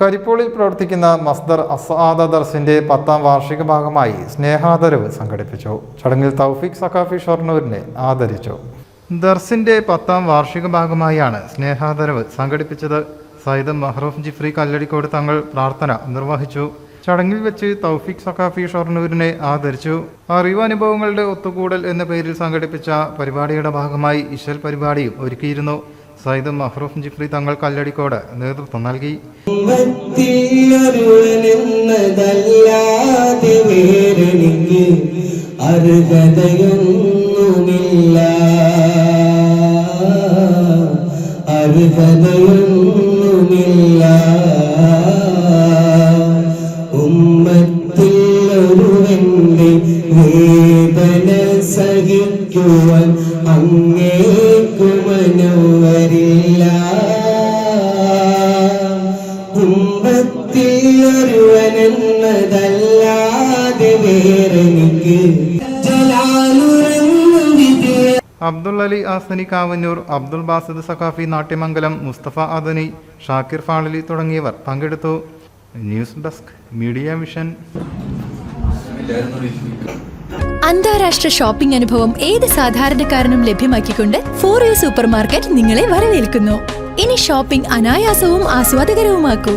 കരിപ്പോളിൽ പ്രവർത്തിക്കുന്ന മസ്ദർ അസാദ ദർസിന്റെ പത്താം വാർഷിക ഭാഗമായി സ്നേഹാദരവ് സംഘടിപ്പിച്ചു. ചടങ്ങിൽ തൗഫീഖ് സഖാഫി ഷൊർണൂരിനെ ആദരിച്ചു. ദർസിന്റെ പത്താം വാർഷിക ഭാഗമായാണ് സ്നേഹാദരവ് സംഘടിപ്പിച്ചത്. സയ്യിദ് മഹ്റൂഫ് ജിഫ്രി കല്ലടിക്കോട് തങ്ങൾ പ്രാർത്ഥന നിർവഹിച്ചു. ചടങ്ങിൽ വെച്ച് തൗഫീഖ് സഖാഫി ഷൊർണൂരിനെ ആദരിച്ചു. അറിവനുഭവങ്ങളുടെ ഒത്തുകൂടൽ എന്ന പേരിൽ സംഘടിപ്പിച്ച പരിപാടിയുടെ ഭാഗമായി ഇശൽ പരിപാടിയും ഒരുക്കിയിരുന്നു. സയ്യിദ് മഹ്റൂഫ് ജിഫ്രി തങ്ങൾ കല്ലടിക്കോട് നേതൃത്വം നൽകി. അർഹതയൊന്നുമില്ല. ഉമ്മത്തിൽ വേദന സഹിക്കുവാൻ അങ്ങേക്കു വേറെനിക്ക് അബ്ദുൾ അലി ആസനി കാവന്നൂർ അബ്ദുൾ ബാസിദ് സഖാഫി നാട്യമംഗലം മുസ്തഫ അദനി ഷാക്കിർ ഫാളിലി തുടങ്ങിയവർ പങ്കെടുത്തു. News desk media mission. അന്താരാഷ്ട്ര ഷോപ്പിംഗ് അനുഭവം ഏത് സാധാരണക്കാരനും ലഭ്യമാക്കിക്കൊണ്ട് ഫോർ യു സൂപ്പർ മാർക്കറ്റ് നിങ്ങളെ വരവേൽക്കുന്നു. ഇനി ഷോപ്പിംഗ് അനായാസവും ആസ്വാദകരവുമാക്കൂ.